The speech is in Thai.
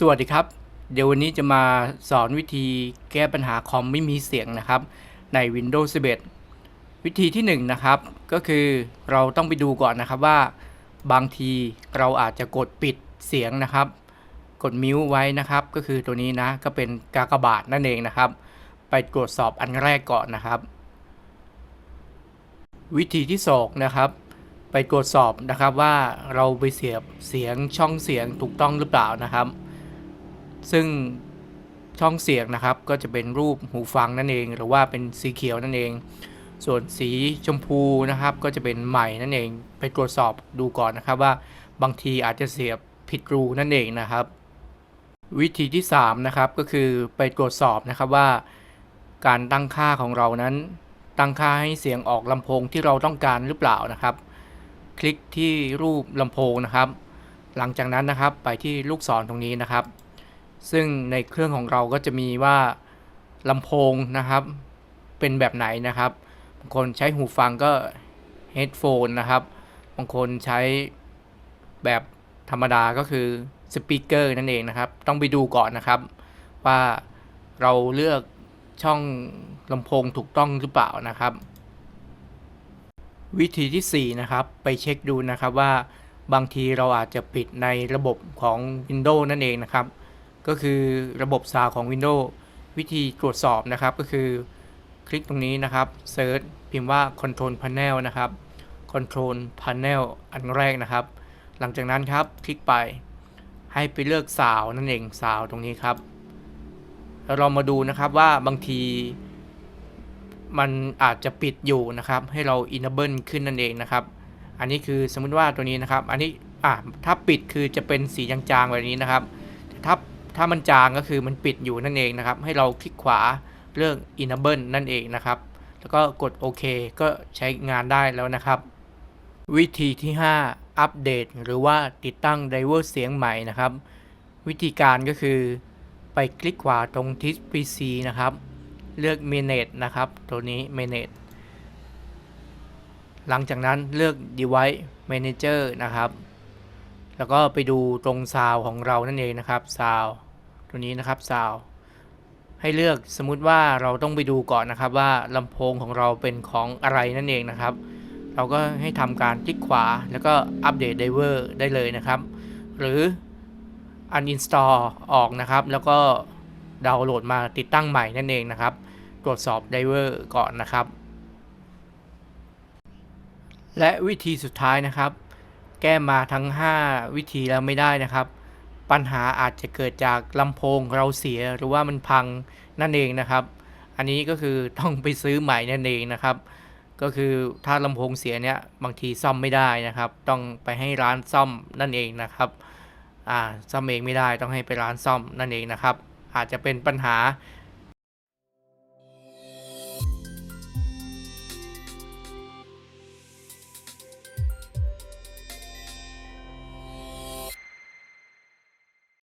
สวัสดีครับ เดี๋ยววันนี้จะมาสอนวิธีแก้ปัญหาคอมไม่มีเสียงนะครับ ใน Windows 11 วิธีที่1นงนะครับ ก็คือเราต้องไปดูก่อนนะครับว่า บางทีเราอาจจะกดปิดเสียงนะครับ กดมิวไว้นะครับ ก็คือตัวนี้นะก็เป็นกากบาทนั่นเองนะครับ ไปตรวจสอบอันแรกก่อนนะครับ วิธีที่สองนะครับไปตรวจสอบนะครับว่าเราไปเสียบเสียงช่องเสียงถูกต้องหรือเปล่านะครับ ซึ่งช่องเสียงนะครับก็จะเป็นรูปหูฟังนั่นเอง หรือว่าเป็นสีเขียวนั่นเอง ส่วนสีชมพูนะครับ ก็จะเป็นใหม่นั่นเอง ไปตรวจสอบดูก่อนนะครับว่าบางทีอาจจะเสียบผิดรูนั่นเองนะครับ วิธีที่3นะครับก็คือไปตรวจสอบนะครับว่า การตั้งค่าของเรานั้น ตั้งค่าให้เสียงออกลำโพงที่เราต้องการหรือเปล่านะครับ คลิกที่รูปลำโพงนะครับ หลังจากนั้นนะครับไปที่ลูกศรตรงนี้นะครับ ซึ่งในเครื่องของเราก็จะมีว่าลำโพงนะครับ เป็นแบบไหนนะครับ บางคนใช้หูฟังก็ headphone นะครับ บางคนใช้แบบธรรมดาก็คือสปีกเกอร์นั่นเองนะครับ ต้องไปดูก่อนนะครับ ว่าเราเลือกช่องลำโพงถูกต้องหรือเปล่านะครับ วิธีที่ 4 นะครับ ไปเช็คดูนะครับว่าบางทีเราอาจจะปิดในระบบของ Windows นั่นเองนะครับ ก็คือระบบซาวของ Windows วิธีตรวจสอบนะครับก็คือคลิกตรงนี้นะครับเซิร์ชพิมพ์ว่า Control Panel นะครับ Control Panel อันแรกนะครับ หลังจากนั้นครับคลิกไปให้ไปเลือกซาวนั่นเองซาวตรงนี้ครับแล้วเรามาดูนะครับว่าบางทีมันอาจจะปิดอยู่นะครับ ให้เรา enable ขึ้นนั่นเองนะครับ อันนี้คือสมมุติว่าตัวนี้นะครับ อันนี้อ่าถ้าปิดคือจะเป็นสีจางๆแบบนี้นะครับ ถ้า ถ้ามันจางก็คือมันปิดอยู่นั่นเองนะครับ ให้เราคลิกขวาเลือก enable นั่นเองนะครับ แล้วก็กดโอเคก็ใช้งานได้แล้วนะครับ วิธีที่ 5 อัปเดต หรือว่าติดตั้งไดเวอร์เสียงใหม่นะครับ วิธีการก็คือไปคลิกขวาตรงที่ PC นะครับ เลือก manage นะครับ ตัวนี้ manage หลังจากนั้นเลือก device manager นะครับ แล้วก็ไปดูตรงซาวของเรานั่นเองนะครับซาว ตัวนี้นะครับซาวให้เลือกสมมุติว่าเราต้องไปดูก่อนนะครับว่าลำโพงของเราเป็นของอะไรนั่นเองนะครับ เราก็ให้ทำการคลิกขวาแล้วก็อัปเดตไดเวอร์ได้เลยนะครับ หรือ uninstall ออกนะครับ แล้วก็ดาวน์โหลดมาติดตั้งใหม่นั่นเองนะครับ ตรวจสอบไดเวอร์ก่อนนะครับ และวิธีสุดท้ายนะครับ แก้มาทั้ง 5 วิธีแล้วไม่ได้นะครับ ปัญหาอาจจะเกิดจากลำโพงเราเสียหรือว่ามันพังนั่นเองนะครับ อันนี้ก็คือต้องไปซื้อใหม่นั่นเองนะครับ ก็คือถ้าลำโพงเสียเนี่ยบางทีซ่อมไม่ได้นะครับ ต้องไปให้ร้านซ่อมนั่นเองนะครับอ่าซ่อมเองไม่ได้ต้องให้ไปร้านซ่อมนั่นเองนะครับ อาจจะเป็นปัญหา